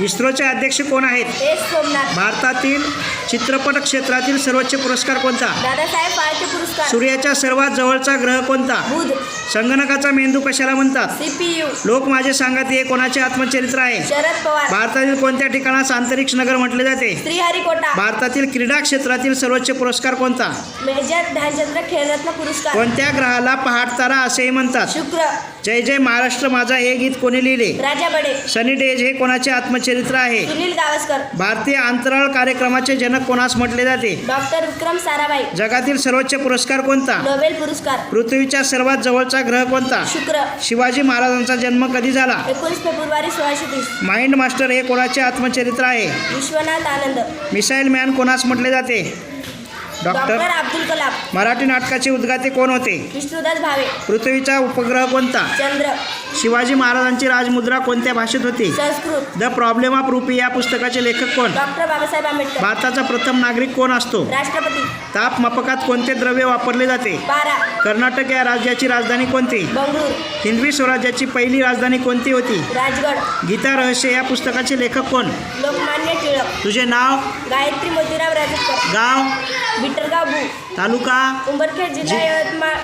इस्रोचे अध्यक्ष कोण आहेत? एस सोमनाथ. भारतातील चित्रपट क्षेत्रातील सर्वोच्च पुरस्कार कोणता? दादासाहेब फाळके पुरस्कार. सूर्याच्या सर्वात जवळचा ग्रह कोणता? बुध. संगणकाचा मेंदू कशाला म्हणतात? सीपीयू. लोक माझे सांगत हे कोणाचे आत्मचरित्र आहे? शरद पवार. भारतातील कोणत्या ठिकाणास अंतरिक्ष नगर म्हटले जाते? श्रीहरिकोटा. भारतातील क्रीडा क्षेत्रातील सर्वोच्च पुरस्कार कोणता? मेजर ध्यानचंद्र खेलरत्न पुरस्कार. कोणत्या ग्रहाला पहाट तारा असेही म्हणतात? शुक्र. जय जय महाराष्ट्र माझा हे गीत कोणी लिहिले? राजा बडे. सनी डेज हे कोणाचे आत्मचरित्र आहे? सुनील गावस्कर. भारतीय अंतराळ कार्यक्रमाचे जनक कोणास म्हटले जाते? डॉक्टर विक्रम साराभाई. जगातील सर्वोच्च पुरस्कार कोणता? नोबेल पुरस्कार. पृथ्वीच्या सर्वात जवळचा ग्रह कोणता? शुक्र. शिवाजी महाराजांचा जन्म कधी झाला? एकोणीस फेब्रुवारी सोळाशे तीस. माइंड मास्टर हे कोणाचे आत्मचरित्र आहे? विश्वनाथ आनंद. मिसाईल मॅन कोणास म्हटले जाते? डॉक्टर अब्दुल कलाम. मराठी नाटकाचे उद्गाते कोण होते? विष्णुदास भावे. पृथ्वीचा उपग्रह कोणता? चंद्र. शिवाजी महाराजांची राजमुद्रा कोणत्या भाषेत होती? Sanskrit. The problem of rupee या पुस्तकाचे लेखक कोण? डॉक्टर बाबासाहेब आंबेडकर. भारताचा प्रथम नागरिक कोण असतो? राष्ट्रपती. ताप मापकात कोणते द्रव्य वापरले जाते? कर्नाटक या राज्याची राजधानी कोणती? बंगळूर. हिंदवी स्वराज्याची पहिली राजधानी कोणती होती? राजगड. गीता रहस्य या पुस्तकाचे लेखक कोण? लोकमान्य टिळक. तुझे नाव? गायत्री मोतीराव राजकर गाव? विठ्ठलगाव भू तालुका? उंबरखेड जिल्हा यवतमाळ.